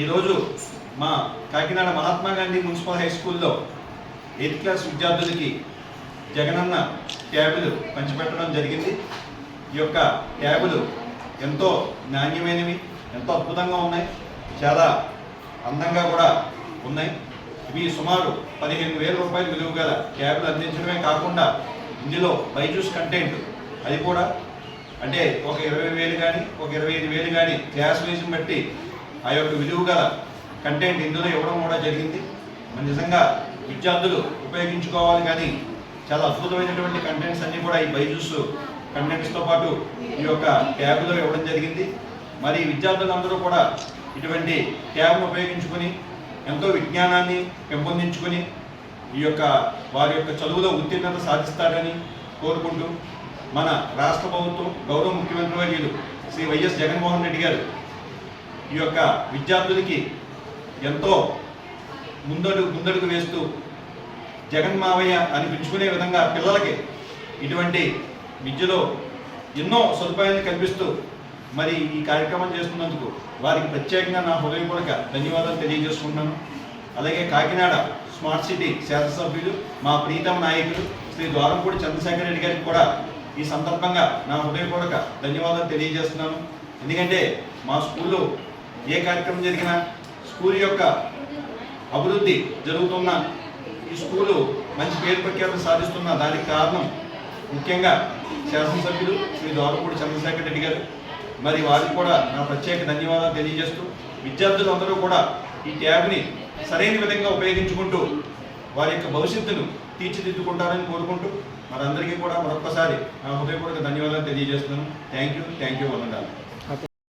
ఈరోజు మా Kakinada Mahatma Gandhi municipal high స్కూల్లో ఎయిత్ క్లాస్ విద్యార్థులకి జగనన్న ట్యాబులు పంచిపెట్టడం జరిగింది. ఈ యొక్క ట్యాబులు ఎంతో నాణ్యమైనవి ఎంతో అద్భుతంగా ఉన్నాయి. చాలా అందంగా కూడా ఉన్నాయి. ఇవి సుమారు పదిహేను వేల రూపాయలు విలువ గల ట్యాబులు అందించడమే కాకుండా ఇందులో బైజూస్ కంటెంట్ అది కూడా. అంటే ఒక ఇరవై వేలు కానీ ఒక ఇరవై ఐదు వేలు కానీ క్లాస్ వైజ్ని బట్టి ఆ యొక్క విలువ గల కంటెంట్ ఇందులో ఇవ్వడం కూడా జరిగింది. మరి నిజంగా విద్యార్థులు ఉపయోగించుకోవాలి కానీ చాలా అద్భుతమైనటువంటి కంటెంట్స్ అన్నీ కూడా ఈ బైజూస్ కంటెంట్స్తో పాటు ఈ యొక్క ట్యాబ్లో ఇవ్వడం జరిగింది. మరి విద్యార్థులందరూ కూడా ఇటువంటి ట్యాబ్ను ఉపయోగించుకొని ఎంతో విజ్ఞానాన్ని పెంపొందించుకొని ఈ యొక్క వారి యొక్క చదువులో ఉత్తీర్ణత సాధిస్తారని కోరుకుంటూ మన రాష్ట్ర ప్రభుత్వం గౌరవ ముఖ్యమంత్రి వర్యులు శ్రీ వైఎస్ జగన్మోహన్ రెడ్డి గారు ఈ యొక్క విద్యార్థులకి ఎంతో ముందడుగు ముందడుగు వేస్తూ జగన్ మావయ్య అని పిలుచుకునే విధంగా పిల్లలకి ఇటువంటి విద్యలో ఎన్నో సదుపాయాలు కల్పిస్తూ మరి ఈ కార్యక్రమం చేస్తున్నందుకు వారికి ప్రత్యేకంగా నా హృదయపూర్వక ధన్యవాదాలు తెలియజేసుకుంటున్నాను. అలాగే కాకినాడ స్మార్ట్ సిటీ శాసనసభ్యులు మా ప్రీతం నాయకులు శ్రీ ద్వారంపూడి చంద్రశేఖర్ రెడ్డి గారికి కూడా ఈ సందర్భంగా నా హృదయపూర్వక ధన్యవాదాలు తెలియజేస్తున్నాను. ఎందుకంటే మా స్కూల్లో ఏ కార్యక్రమం జరిగినా స్కూల్ యొక్క అభివృద్ధి జరుగుతున్న ఈ స్కూలు మంచి పేరు ప్రఖ్యాతి సాధిస్తున్న దానికి కారణం ముఖ్యంగా శాసనసభ్యులు శ్రీ ద్వారపూడి చంద్రశేఖర్ రెడ్డి గారు. మరి వారికి కూడా నా ప్రత్యేక ధన్యవాదాలు తెలియజేస్తూ విద్యార్థులందరూ కూడా ఈ ట్యాబ్ని సరైన విధంగా ఉపయోగించుకుంటూ వారి యొక్క భవిష్యత్తును తీర్చిదిద్దుకుంటారని కోరుకుంటూ మనందరికీ కూడా మరొక్కసారి నా హృదయపూర్వక ధన్యవాదాలు తెలియజేస్తున్నాను. Thank you. థ్యాంక్ యూ వందనాలు.